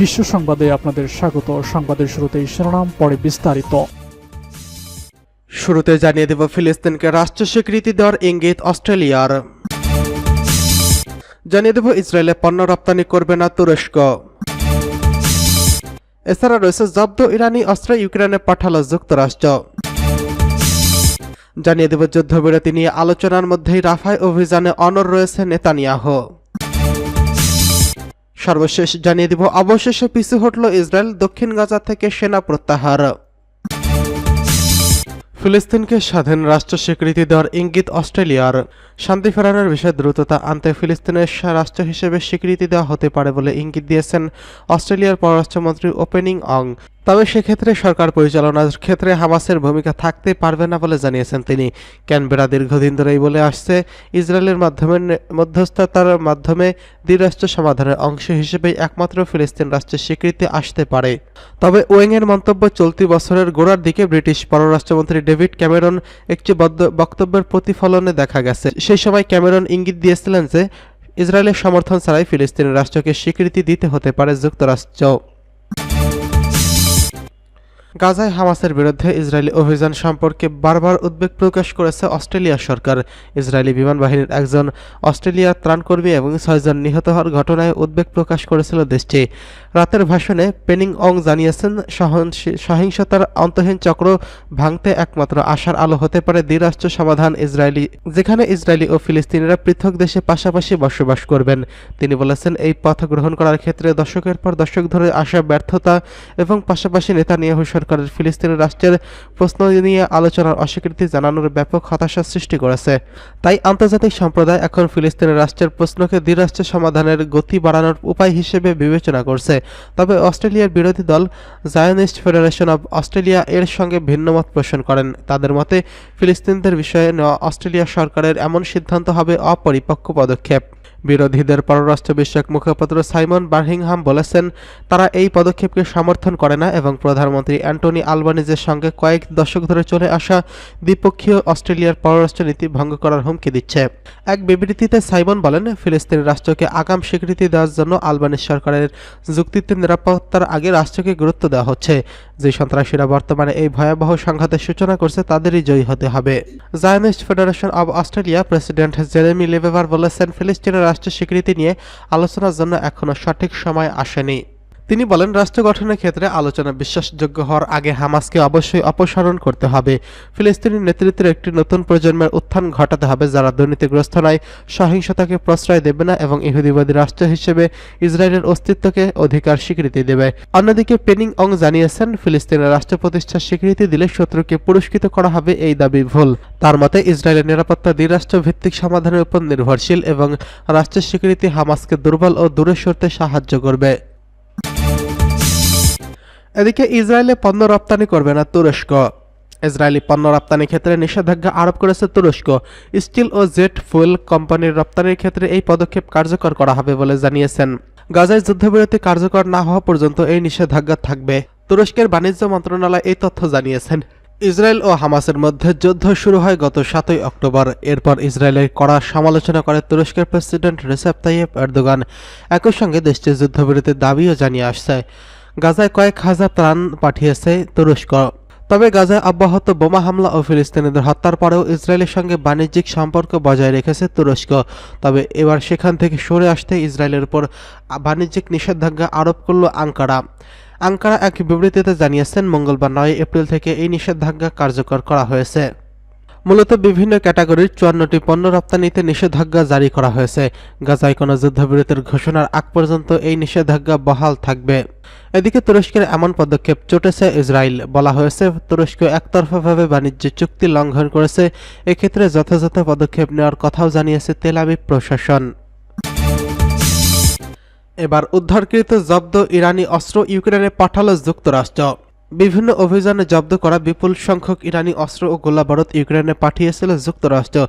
বিশ্ব সংবাদে আপনাদের স্বাগত। সংবাদের শুরুতেই শিরোনাম, পরে বিস্তারিত। শুরুতে জানিয়ে দেব ফিলিস্তিনকে রাষ্ট্র স্বীকৃতি দেওয়ার ইঙ্গিত অস্ট্রেলিয়ার। জানিয়ে দেব ইসরায়েলে পণ্য রপ্তানি করবে না তুরস্ক। এছাড়া রয়েছে জব্দ ইরানি অস্ত্র ইউক্রেনে পাঠালো যুক্তরাষ্ট্র। জানিয়ে দেব যুদ্ধবিরতি নিয়ে আলোচনার মধ্যেই রাফায় অভিযানে অনর রয়েছে নেতানিয়াহ। সর্বশেষ জানিয়ে দিব, অবশেষে পিছু হটল ইসরায়েল, দক্ষিণ গাজা থেকে সেনা প্রত্যাহার। ফিলিস্তিনকে স্বাধীন রাষ্ট্র স্বীকৃতি দেওয়ার ইঙ্গিত অস্ট্রেলিয়ার। শান্তি ফেরানোর বিষয়ে দ্রুততা আনতে ফিলিস্তিনের রাষ্ট্র হিসেবে স্বীকৃতি দেওয়া হতে পারে বলে ইঙ্গিত দিয়েছেন অস্ট্রেলিয়ার পররাষ্ট্রমন্ত্রী ওপেনিং অং। তবে সেক্ষেত্রে সরকার পরিচালনার ক্ষেত্রে হামাসের ভূমিকা থাকতে পারবে না বলে জানিয়েছেন তিনি। ক্যানবেরা দীর্ঘদিন ধরেই বলে আসছে, ইসরায়েলের মাধ্যমে মধ্যস্থতার মাধ্যমে দ্বিরাষ্ট্র সমাধানের অংশ হিসেবে একমাত্র ফিলিস্তিন রাষ্ট্রের স্বীকৃতি আসতে পারে। তবে ওয়েংয়ের মন্তব্য, চলতি বছরের গোড়ার দিকে ব্রিটিশ পররাষ্ট্রমন্ত্রী ডেভিড ক্যামেরন একটি বক্তব্যের প্রতিফলনে দেখা গেছে। সেই সময় ক্যামেরন ইঙ্গিত দিয়েছিলেন যে, ইসরায়েলের সমর্থন ছাড়াই ফিলিস্তিনি রাষ্ট্রকে স্বীকৃতি দিতে হতে পারে যুক্তরাষ্ট্র। গাজায় হামাসের বিরুদ্ধে ইসরায়েলি অভিযান সম্পর্কে বারবার উদ্বেগ প্রকাশ করেছে অস্ট্রেলিয়া সরকার। ইসরায়েলি বিমান বাহিনীর একজন অস্ট্রেলিয়ার ত্রাণকর্মী এবং ছয়জন নিহত হওয়ার ঘটনায় উদ্বেগ প্রকাশ করেছিল দেশটি। রাতের ভাষণে পেনিং অং জানিয়েছেন সহিংসতার অন্তহীন চক্র ভাঙতে একমাত্র আশার আলো হতে পারে দ্বিরাষ্ট্র সমাধান ইসরায়েলি যেখানে ইসরায়েলি ও ফিলিস্তিনিরা পৃথক দেশে পাশাপাশি বসবাস করবেন। তিনি বলেছেন, এই পথ গ্রহণ করার ক্ষেত্রে দশকের পর দশক ধরে আসা ব্যর্থতা এবং পাশাপাশি নেতানিয়াহু সরকারের ফিলিস্তিনি রাষ্ট্রের প্রশ্ন নিয়ে আলোচনার অস্বীকৃতি জানানোর ব্যাপক হতাশা সৃষ্টি করেছে। তাই আন্তর্জাতিক সম্প্রদায় এখন ফিলিস্তিনি রাষ্ট্রের প্রশ্নকে দ্বিরাষ্ট্র সমাধানের গতি বাড়ানোর উপায় হিসেবে বিবেচনা করছে। তবে অস্ট্রেলিয়ার বিরোধী দল জায়নিস্ট ফেডারেশন অব অস্ট্রেলিয়া এর সঙ্গে ভিন্নমত পোষণ করেন। তাদের মতে, ফিলিস্তিনদের বিষয়ে নেওয়া অস্ট্রেলিয়া সরকারের এমন সিদ্ধান্ত হবে অপরিপক্ক পদক্ষেপ। বিরোধীদের পররাষ্ট্র বিষয়ক মুখপাত্র সাইমন বার্হিংহাম বলেছেন, তারা এই পদক্ষেপকে সমর্থন করে না এবং প্রধানমন্ত্রী অ্যান্টনি আলবানিজের সঙ্গে কয়েক দশক ধরে চলে আসা দ্বিপক্ষীয় অস্ট্রেলিয়ার পররাষ্ট্র নীতি ভঙ্গ করার হুমকি দিচ্ছে। এক বিবৃতিতে সাইমন বলেন, ফিলিস্তিনি রাষ্ট্রকে আগাম স্বীকৃতি দেওয়ার জন্য আলবানিজ সরকারের যুক্তিতে নিরাপত্তার আগে রাষ্ট্রকে গুরুত্ব দেওয়া হচ্ছে। যে সন্ত্রাসীরা বর্তমানে এই ভয়াবহ সংঘাতের সূচনা করছে, তাদেরই জয়ী হতে হবে। Zionist Federation of Australia president Jeremy লেভেভার বলেছেন, ফিলিস্তিনের রাষ্ট্রের স্বীকৃতি নিয়ে আলোচনার জন্য এখনও সঠিক সময় আসেনি। তিনি বলেন, রাষ্ট্র গঠনের ক্ষেত্রে আলোচনা বিশ্বাসযোগ্য হওয়ার আগে হামাসকে অবশ্যই অপসারণ করতে হবে। ফিলিস্তিনি নেতৃত্বের একটি নতুন প্রজন্মের উত্থান ঘটাতে হবে, যারা দুর্নীতিগ্রস্ত নয়, সহিংসতাকে প্রশ্রয় দেবে না এবং ইহুদিবাদী রাষ্ট্র হিসেবে ইসরায়েলের অস্তিত্বকে অধিকার স্বীকৃতি দেবে। অন্যদিকে পেনিং অং জানিয়েছেন, ফিলিস্তিনের রাষ্ট্র প্রতিষ্ঠার স্বীকৃতি দিলে শত্রুকে পুরস্কৃত করা হবে এই দাবি ভুল। তার মতে, ইসরায়েলের নিরাপত্তা দ্বিরাষ্ট্র ভিত্তিক সমাধানের উপর নির্ভরশীল এবং রাষ্ট্রের স্বীকৃতি হামাসকে দুর্বল ও দূরে সরতে সাহায্য করবে। এদিকে ইসরায়েলে পণ্য রপ্তানি করবে না তুরস্ক। ইসরায়েলি পণ্য রপ্তানির ক্ষেত্রে নিষেধাজ্ঞা আরোপ করেছে তুরস্ক। স্টিল ও জেট ফুয়েল কোম্পানির রপ্তানির ক্ষেত্রে এই পদক্ষেপ কার্যকর করা হবে বলে জানিয়েছেন। গাজায় যুদ্ধবিরতি কার্যকর না হওয়া পর্যন্ত এই নিষেধাজ্ঞা থাকবে। তুরস্কের বাণিজ্য মন্ত্রণালয় এই তথ্য জানিয়েছেন। ইসরায়েল ও হামাসের মধ্যে যুদ্ধ শুরু হয় গত সাতই অক্টোবর। এরপর ইসরায়েলের কড়া সমালোচনা করে তুরস্কের প্রেসিডেন্ট রেসেপ তাইয়েব এরদোগান। একই সঙ্গে দেশটির যুদ্ধবিরতির দাবিও জানিয়ে আসছে। গাজায় কয়েক হাজার ত্রাণ পাঠিয়েছে তুরস্ক। তবে গাজায় অব্যাহত বোমা হামলা ও ফিলিস্তিনিদের হত্যার পরেও ইসরায়েলের সঙ্গে বাণিজ্যিক সম্পর্ক বজায় রেখেছে তুরস্ক। তবে এবার সেখান থেকে সরে আসতে ইসরায়েলের উপর বাণিজ্যিক নিষেধাজ্ঞা আরোপ করল আঙ্কারা। আঙ্কারা এক বিবৃতিতে জানিয়েছেন, মঙ্গলবার নয় এপ্রিল থেকে এই নিষেধাজ্ঞা কার্যকর করা হয়েছে। মূলত বিভিন্ন ক্যাটাগরির চুয়ান্নটি পণ্য রপ্তানিতে নিষেধাজ্ঞা জারি করা হয়েছে। গাজায় কোনো যুদ্ধবিরতির ঘোষণার আগ পর্যন্ত এই নিষেধাজ্ঞা বহাল থাকবে। এদিকে তুরস্কের এমন পদক্ষেপ চটেছে ইসরায়েল। বলা হয়েছে, তুরস্ক একতরফাভাবে বাণিজ্য চুক্তি লঙ্ঘন করেছে। এক্ষেত্রে যথাযথ পদক্ষেপ নেওয়ার কথাও জানিয়েছে তেল আবিব প্রশাসন। এবার উদ্ধারকৃত জব্দ ইরানি অস্ত্র ইউক্রেনে পাঠালো যুক্তরাষ্ট্র। বিভিন্ন অভিযানে জব্দ করা বিপুল সংখ্যক ইরানি অস্ত্র ও গোলাবারুদ ইউক্রেনে পাঠিয়েছিল যুক্তরাষ্ট্র।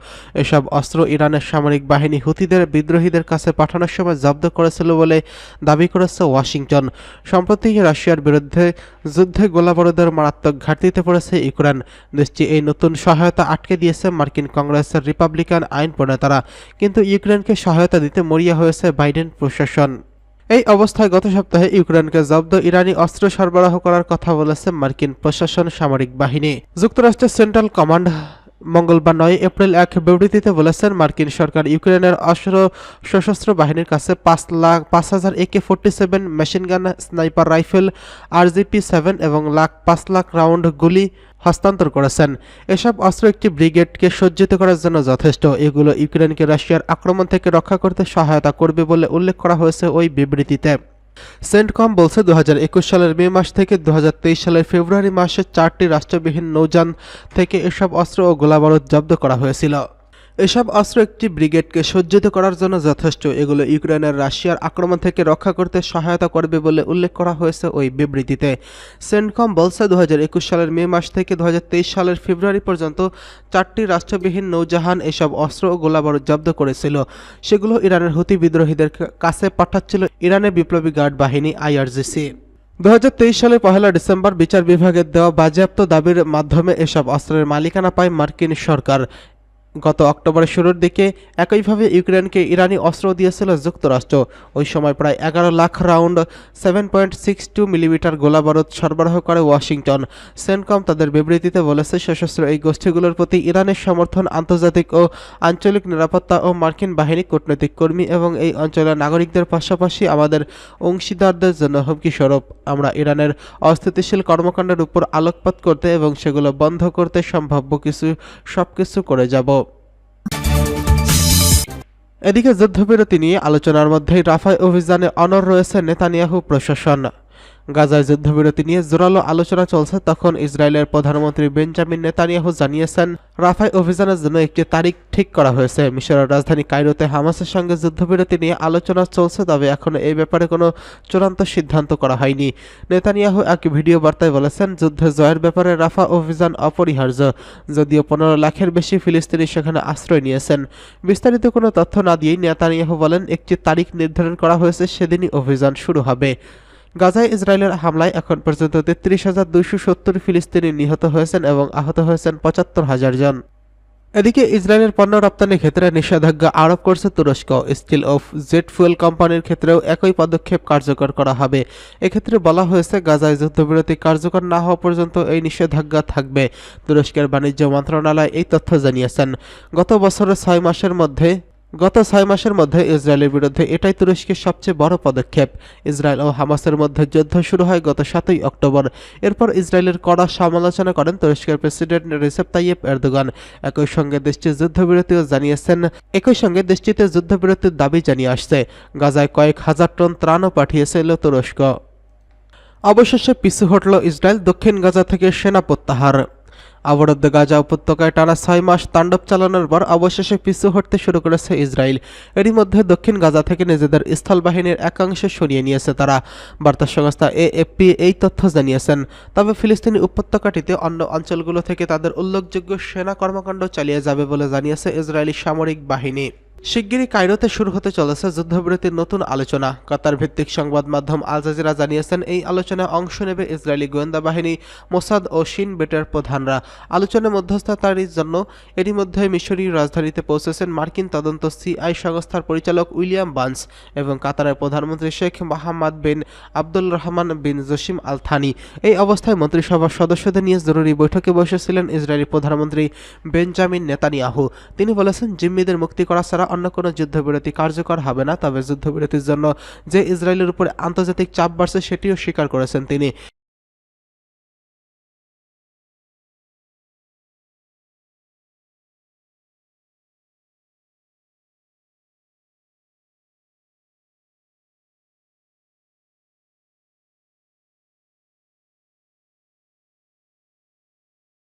এসব অস্ত্র ইরানের সামরিক বাহিনী হুতিদের বিদ্রোহীদের কাছে পাঠানোর সময় জব্দ করেছিল বলে দাবি করেছে ওয়াশিংটন। সম্প্রতি রাশিয়ার বিরুদ্ধে যুদ্ধে গোলাবারুদের মারাত্মক ঘাটতিতে পড়েছে ইউক্রেন। দেশটি এই নতুন সহায়তা আটকে দিয়েছে মার্কিন কংগ্রেসের রিপাবলিকান আইন প্রণেতারা। কিন্তু ইউক্রেনকে সহায়তা দিতে মরিয়া হয়েছে বাইডেন প্রশাসন। এই অবস্থায় গত সপ্তাহে ইউক্রেনকে জব্দ ইরানি অস্ত্র সরবরাহ করার কথা বলেছে মার্কিন প্রশাসন সামরিক বাহিনী। যুক্তরাষ্ট্রের সেন্ট্রাল কমান্ড মঙ্গলবার নয় এপ্রিল এক বিবৃতিতে বলেছেন, মার্কিন সরকার ইউক্রেনের অস্ত্র সশস্ত্র বাহিনীর কাছে পাঁচ লাখ পাঁচ হাজার AK forty seven machine gun sniper rifle আরজিপি seven এবং লাখ পাঁচ লাখ রাউন্ড গুলি হস্তান্তর করেছেন। এসব অস্ত্র একটি ব্রিগেডকে সজ্জিত করার জন্য যথেষ্ট। এগুলো ইউক্রেনকে রাশিয়ার আক্রমণ থেকে রক্ষা করতে সহায়তা করবে বলে উল্লেখ করা হয়েছে ওই বিবৃতিতে। সেন্টকম বলছে দুহাজার একুশ সালের মে মাস থেকে দুহাজার তেইশ সালের ফেব্রুয়ারি মাসে চারটি রাষ্ট্রবিহীন নৌযান থেকে এসব অস্ত্র ও গোলাবারুদ জব্দ করা হয়েছিল। এসব অস্ত্র একটি ব্রিগেডকে সজ্জিত করার জন্য যথেষ্ট। এগুলো ইউক্রেনের রাশিয়ার আক্রমণ থেকে রক্ষা করতে সহায়তা করবে বলে উল্লেখ করা হয়েছে ওই বিবৃতিতে। সেন্টকম বলছে দু সালের মে মাস থেকে দুই হাজার তেইশ সালের ফেব্রুয়ারি পর্যন্ত চারটি রাষ্ট্রবিহীন নৌজাহান এসব অস্ত্র ও গোলাবারুদ জব্দ করেছিল। সেগুলো ইরানের হুতি বিদ্রোহীদের কাছে পাঠাচ্ছিল ইরানের বিপ্লবী গার্ড বাহিনী আইআরজিসি। দু সালের পহেলা ডিসেম্বর বিচার বিভাগের দেওয়া বাজেয়াপ্ত দাবির মাধ্যমে এসব অস্ত্রের মালিকানা পায় মার্কিন সরকার। গত অক্টোবরের শুরুর দিকে একইভাবে ইউক্রেনকে ইরানি অস্ত্র দিয়েছিল যুক্তরাষ্ট্র। ওই সময় প্রায় এগারো lakh round seven point six two millimetre গোলাবারুদ সরবরাহ করে ওয়াশিংটন। সেন্টকম তাদের বিবৃতিতে বলেছে, সশস্ত্র এই গোষ্ঠীগুলোর প্রতি ইরানের সমর্থন আন্তর্জাতিক ও আঞ্চলিক নিরাপত্তা ও মার্কিন বাহিনী কূটনৈতিক কর্মী এবং এই অঞ্চলের নাগরিকদের পাশাপাশি আমাদের অংশীদারদের জন্য হুমকি স্বরূপ। আমরা ইরানের অস্থিতিশীল কর্মকাণ্ডের উপর আলোকপাত করতে এবং সেগুলো বন্ধ করতে সম্ভাব্য কিছু সব কিছু করে যাব। এদিকে যুদ্ধবিরতি নিয়ে আলোচনার মধ্যেই রাফায় অভিযানে অনর রয়েছে নেতানিয়াহু প্রশাসন। গাজায় যুদ্ধবিরতি নিয়ে জোরালো আলোচনা চলছে, তখন ইসরায়েলের প্রধানমন্ত্রী বেঞ্জামিন নেতানিয়াহু জানিয়েছেন, রাফায় অভিযানের জন্য একটি তারিখ ঠিক করা হয়েছে। মিশরের রাজধানী কায়রোতে হামাসের সঙ্গে যুদ্ধবিরতি নিয়ে আলোচনা চলছে, তবে এখনও এই ব্যাপারে কোনো চূড়ান্ত সিদ্ধান্ত করা হয়নি। নেতানিয়াহু এক ভিডিও বার্তায় বলেছেন, যুদ্ধে জয়ের ব্যাপারে রাফা অভিযান অপরিহার্য, যদিও পনেরো লাখের বেশি ফিলিস্তিনি সেখানে আশ্রয় নিয়েছেন। বিস্তারিত কোনো তথ্য না দিয়েই নেতানিয়াহু বলেন, একটি তারিখ নির্ধারণ করা হয়েছে, সেদিনই অভিযান শুরু হবে। গাজায় ইসরায়েলের হামলায় এখন পর্যন্ত তেত্রিশ হাজার দুইশো সত্তর ফিলিস্তিনি নিহত হয়েছেন এবং আহত হয়েছেন পঁচাত্তর হাজার জন। এদিকে ইসরায়েলের পণ্য রপ্তানির ক্ষেত্রে নিষেধাজ্ঞা আরোপ করছে তুরস্ক। স্টিল অফ জেট ফুয়েল কোম্পানির ক্ষেত্রেও একই পদক্ষেপ কার্যকর করা হবে। এক্ষেত্রে বলা হয়েছে, গাজায় যুদ্ধবিরতি কার্যকর না হওয়া পর্যন্ত এই নিষেধাজ্ঞা থাকবে। তুরস্কের বাণিজ্য মন্ত্রণালয় এই তথ্য জানিয়েছেন। গত বছরের ছয় মাসের মধ্যে গত ছয় মাসের মধ্যে ইসরায়েলের বিরুদ্ধে এটাই তুরস্কের সবচেয়ে বড় পদক্ষেপ। ইসরায়েল ও হামাসের মধ্যে যুদ্ধ শুরু হয় গত সাতই অক্টোবর। এরপর ইসরায়েলের কড়া সমালোচনা করেন তুরস্কের প্রেসিডেন্ট রিসেপ তাইয়েপ এরদোগান। একই সঙ্গে দেশটির যুদ্ধবিরতিও জানিয়েছেন, একই সঙ্গে দেশটিতে যুদ্ধবিরতির দাবি জানিয়ে আসছে। গাজায় কয়েক হাজার টন ত্রাণও পাঠিয়েছিল তুরস্ক। অবশেষে পিছু হটল ইসরায়েল দক্ষিণ গাজা থেকে সেনা প্রত্যাহার। অবরুদ্ধ গাজা উপত্যকায় টানা ছয় মাস তাণ্ডব চালানোর পর অবশেষে পিছু হটতে শুরু করেছে ইসরায়েল। এরই মধ্যে দক্ষিণ গাজা থেকে নিজেদের স্থলবাহিনীর একাংশ সরিয়ে নিয়েছে তারা। বার্তা সংস্থা এএফপি এই তথ্য জানিয়েছেন। তবে ফিলিস্তিনি উপত্যকাটিতে অন্য অঞ্চলগুলো থেকে তাদের উল্লেখযোগ্য সেনা কর্মকাণ্ড চালিয়ে যাবে বলে জানিয়েছে ইসরায়েলি সামরিক বাহিনী। শিগগিরই কায়রোতে শুরু হতে চলেছে যুদ্ধবিরতির নতুন আলোচনা। কাতার ভিত্তিক সংবাদ মাধ্যম আল জাজিরা জানিয়েছেন, এই আলোচনায় অংশ নেবে ইসরায়েলি গোয়েন্দা বাহিনী, মোসাদ ও শিন বেটের প্রধানরা। আলোচনায় মধ্যস্থতার জন্য এরই মধ্যে মিশরীয় রাজধানীতে পৌঁছেছেন মার্কিন তদন্ত সিআই সংস্থার পরিচালক উইলিয়াম বান্স এবং কাতারের প্রধানমন্ত্রী Sheikh Mohammed bin Abdul Rahman bin Jassim Al Thani এই অবস্থায় মন্ত্রিসভার সদস্যদের নিয়ে জরুরি বৈঠকে বসেছিলেন ইসরায়েলি প্রধানমন্ত্রী বেঞ্জামিন নেতানিয়াহু। তিনি বলেছেন, জিম্মিদের মুক্তি করা ছাড়া অন্য কোনো যুদ্ধবিরতি কার্যকর হবে না, তবে যুদ্ধবিরতির জন্য যে ইসরায়েলের উপর আন্তর্জাতিক চাপ বাড়ছে, সেটিও স্বীকার করেছেন তিনি।